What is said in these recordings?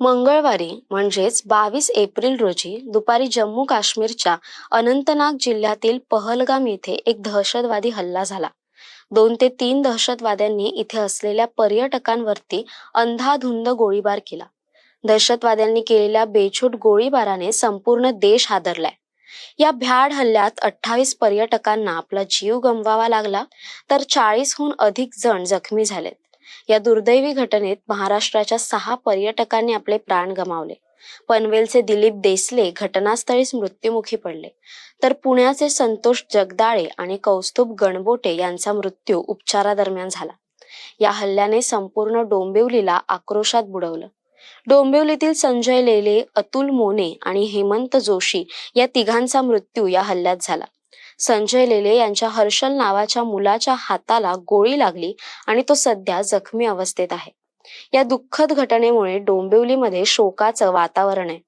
मंगळवारी म्हणजेच बावीस एप्रिल रोजी दुपारी जम्मू काश्मीरच्या अनंतनाग जिल्ह्यातील पहलगाम येथे एक दहशतवादी हल्ला झाला. दोन ते तीन दहशतवाद्यांनी इथे असलेल्या पर्यटकांवरती अंधाधुंद गोळीबार केला. दहशतवाद्यांनी केलेल्या बेछूट गोळीबाराने संपूर्ण देश हादरलाय. या भ्याड हल्ल्यात अठ्ठावीस पर्यटकांना आपला जीव गमवावा लागला तर चाळीसहून अधिक जण जखमी झालेत. या दुर्दैवी घटनेत महाराष्ट्राच्या सहा पर्यटकांनी आपले प्राण गमावले. पनवेलचे दिलीप देसले घटनास्थळीच मृत्युमुखी पडले. तर पुण्याचे संतोष जगदाळे आणि कौस्तुभ गणबोटे यांचा मृत्यू उपचारादरम्यान झाला. या हल्ल्याने संपूर्ण डोंबिवलीला आक्रोशात बुडवलं. डोंबिवलीतील संजय लेले अतुल मोने आणि हेमंत जोशी या तिघांचा मृत्यू या हल्ल्यात झाला. संजय लेले यांच्या हर्षल नावाच्या मुलाच्या हाताला गोळी लागली आणि तो सध्या जखमी अवस्थेत आहे. या दुःखद घटनेमुळे डोंबिवलीमध्ये शोकाचं वातावरण आहे.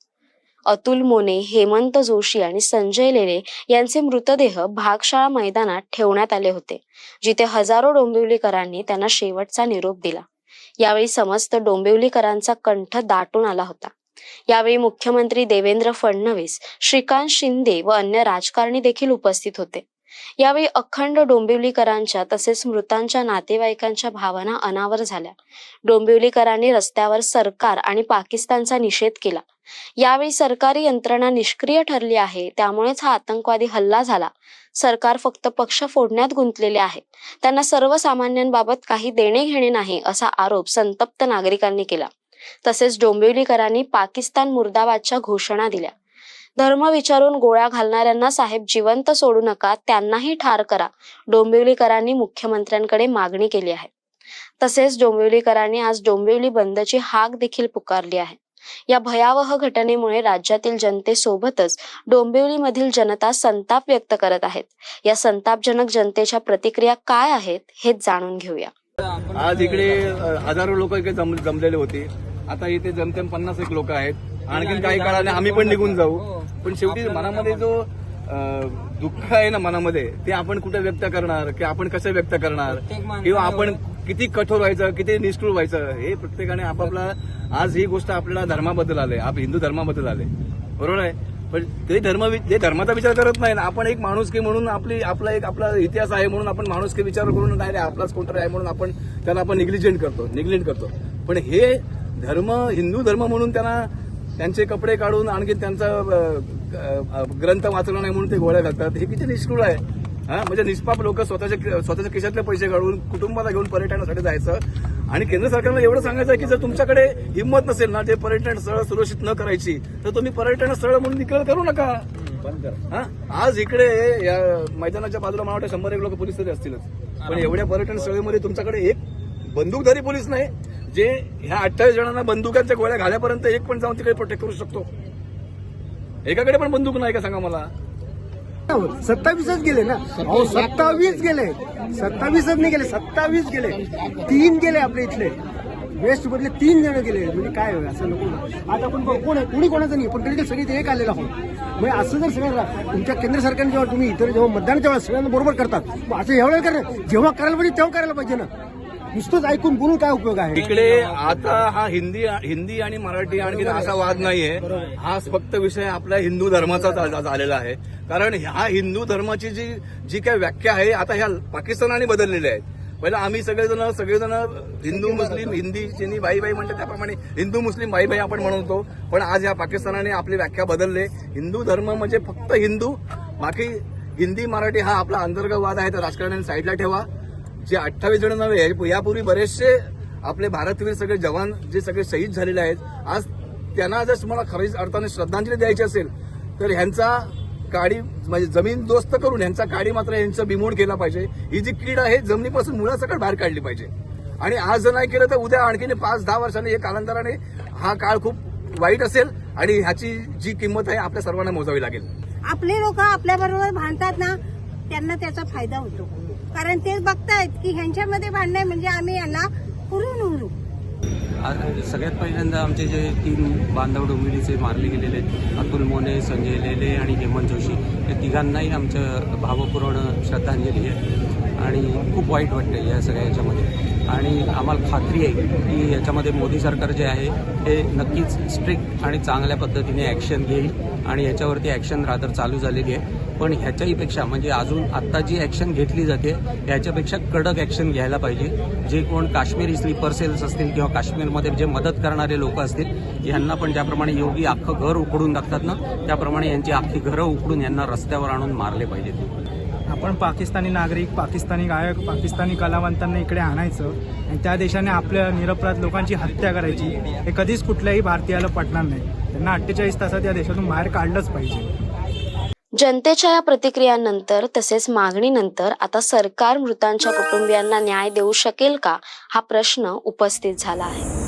अतुल मोने हेमंत जोशी आणि संजय लेले यांचे मृतदेह भागशाळा मैदानात ठेवण्यात आले होते जिथे हजारो डोंबिवलीकरांनी त्यांना शेवटचा निरोप दिला. यावेळी समस्त डोंबिवलीकरांचा कंठ दाटून आला होता. यावेळी मुख्यमंत्री देवेंद्र फडणवीस श्रीकांत शिंदे व अन्य राजकारणी देखील उपस्थित होते. यावेळी अखंड डोंबिवलीकरांच्या तसेच मृतांच्या नातेवाईकांच्या भावना अनावर झाल्या. डोंबिवलीकरांनी रस्त्यावर सरकार आणि पाकिस्तानचा निषेध केला. यावेळी सरकारी यंत्रणा निष्क्रिय ठरली आहे त्यामुळेच हा आतंकवादी हल्ला झाला. सरकार फक्त पक्ष फोडण्यात गुंतलेले आहे. त्यांना सर्वसामान्यांबाबत काही देणे घेणे नाही असा आरोप संतप्त नागरिकांनी केला. तसेच डोंबिवलीकरांनी पाकिस्तान मुर्दाबादच्या घोषणा दिल्या. धर्म विचारून गोळ्या घालणाऱ्यांना साहेब जिवंत सोडू नका त्यांनाही ठार करा डोंबिवलीकरांनी मुख्यमंत्र्यांकडे मागणी केली आहे. तसेच डोंबिवलीकरांनी आज डोंबिवली बंदची हाक देखील पुकारली आहे. या भयावह घटनेमुळे राज्यातील जनतेसोबतच डोंबिवलीमधील जनता संताप व्यक्त करत आहेत. या संतापजनक जनतेच्या प्रतिक्रिया काय आहेत हे जाणून घेऊया. आज इकडे हजारो लोक इकडे जम जमलेले होते. आता इथे जमतेम पन्नास एक लोक आहेत. आणखीन काही काळाने आम्ही पण निघून जाऊ. पण शेवटी मनामध्ये जो दुःख आहे ना मनामध्ये ते आपण कुठे व्यक्त करणार की आपण कसं व्यक्त करणार? किंवा आपण किती कठोर व्हायचं किती निष्ठुर व्हायचं हे प्रत्येकाने आपापला आज ही गोष्ट आपल्याला धर्माबद्दल आले आप हिंदू धर्माबद्दल आले. बरोबर आहे? पण ते धर्म ते धर्माचा विचार करत नाही ना. आपण एक माणुसकी म्हणून आपली आपला एक आपला इतिहास आहे म्हणून आपण माणुसकी विचार करून नाही रे आपलाच कोणतरी आहे म्हणून आपण त्याला आपण निग्लिजेंट करतो निग्लेंट करतो. पण हे धर्म हिंदू धर्म म्हणून त्यांना त्यांचे कपडे काढून आणखी त्यांचा ग्रंथ वाचला नाही म्हणून ते गोळ्या घालतात. हे किती निष्कृळ आहे. हा? म्हणजे निष्पाप लोक स्वतःच्या स्वतःच्या खिशातले पैसे काढून कुटुंबाला घेऊन पर्यटनासाठी जायचं. आणि केंद्र सरकारला एवढं सांगायचं की जर तुमच्याकडे हिंमत नसेल ना ते पर्यटन स्थळ सुरक्षित न करायची तर तुम्ही पर्यटन स्थळ म्हणून निकल करू नका. हा? आज इकडे या मैदानाच्या बाजूला मला वाटतं शंभर एक लोक पोलीस तरी असतीलच. पण एवढ्या पर्यटन स्थळीमध्ये तुमच्याकडे एक बंदूकधारी पोलीस नाही जे ह्या अठ्ठावीस जणांना बंदुकांच्या गोळ्या घाल्यापर्यंत एक पण जाऊन तिकडे प्रोटेक्ट करू शकतो. एकाकडे पण बंदूक नाही का सांगा मला? सत्तावीसच गेले ना? अहो सत्तावीस गेले. सत्तावीसच नाही गेले सत्तावीस गेले. तीन गेले आपले इथले. वेस्ट मधले तीन जण गेले. म्हणजे काय होय असं नको. आता आपण बघ, कोण आहे? कुणी कोणाचं नाही. पण तरी सगळे ते एक आलेलं आहोत. म्हणजे असं जर सगळं तुमच्या केंद्र सरकारने जेव्हा तुम्ही इतर जेव्हा मतदानाच्या वेळेस सगळ्यांना बरोबर करतात. असं एवढं करा जेव्हा करायला पाहिजे तेव्हा करायला पाहिजे ना. नुसतंच ऐकून बोलून काय उपयोग आहे? इकडे आता हा हिंदी हिंदी आणि मराठी आणखी असा वाद नाहीये. हा फक्त विषय आपल्या हिंदू धर्माचा झालेला आलेला आहे. कारण ह्या हिंदू धर्माची जी जी काही व्याख्या आहे आता ह्या पाकिस्तानाने बदललेल्या आहेत पहिला आम्ही सगळेजण सगळेजण हिंदू मुस्लिम हिंदी चिनी बाई बाई म्हणतात त्याप्रमाणे हिंदू मुस्लिम बाई बाई आपण म्हणतो. पण आज या पाकिस्तानाने आपली व्याख्या बदलले. हिंदू धर्म म्हणजे फक्त हिंदू. बाकी हिंदी मराठी हा आपला अंतर्गत वाद आहे तर राजकारण्यांनी साईडला ठेवा. जे अठ्ठावीस जण नव्हे यापूर्वी बरेचसे आपले भारतवीर सगळे जवान जे सगळे शहीद झालेले आहेत आज त्यांना जर तुम्हाला खरीच अर्थाने श्रद्धांजली द्यायची असेल तर ह्यांचा काडी म्हणजे जमीन दोस्त करून ह्यांचा काडी मात्र यांचा बिमोड केला पाहिजे. ही जी कीड आहे जमिनीपासून मुळासकट बाहेर काढली पाहिजे. आणि आज जर नाही केलं तर उद्या आणखीन पाच दहा वर्षांनी हे कालांतराने हा काळ खूप वाईट असेल आणि ह्याची जी किंमत आहे आपल्या सर्वांना मोजावी लागेल. आपले लोक आपल्या बरोबर भांडतात ना त्यांना त्याचा फायदा होतो. कारण ते बघतायत की ह्यांच्यामध्ये भांडणं म्हणजे आम्ही यांना पुरून उरू सगळ्यात पहिल्यांदा आमचे जे तीन बांधव डोंबिवलीचे मारले गेलेले अतुल मोने संजय लेले आणि हेमंत जोशी या तिघांनाही आमचं भावपूर्ण श्रद्धांजली आहे. आणि खूप वाईट वाटतं या सगळ्या याच्यामध्ये. आणि आम्हाला खात्री आहे की याच्यामध्ये मोदी सरकार जे आहे ते नक्कीच स्ट्रिक्ट आणि चांगल्या पद्धतीने ॲक्शन घेईल आणि याच्यावरती ॲक्शन रादर चालू झालेली आहे. पण ह्याच्याहीपेक्षा म्हणजे अजून आत्ता जी ॲक्शन घेतली जाते ह्याच्यापेक्षा कडक ॲक्शन घ्यायला पाहिजे. जे कोण काश्मीरी स्लीपर सेल्स असतील किंवा काश्मीरमध्ये जे मदत करणारे लोक असतील यांना पण ज्याप्रमाणे योगी अख्खं घर उकडून टाकतात ना त्याप्रमाणे यांची अख्खी घरं उकडून यांना रस्त्यावर आणून मारले पाहिजेत. आपण पाकिस्तानी नागरिक पाकिस्तानी गायक पाकिस्तानी कलावंतांना इकडे आणायचं आणि त्या देशाने आपल्या निरपराध लोकांची हत्या करायची हे कधीच कुठल्याही भारतीयाला पटणार नाही. त्यांना अठ्ठेचाळीस तासात या देशातून बाहेर काढलंच पाहिजे. जनतेच्या या प्रतिक्रियांनंतर तसेच मागणीनंतर आता सरकार मृतांच्या कुटुंबियांना न्याय देऊ शकेल का हा प्रश्न उपस्थित झाला आहे.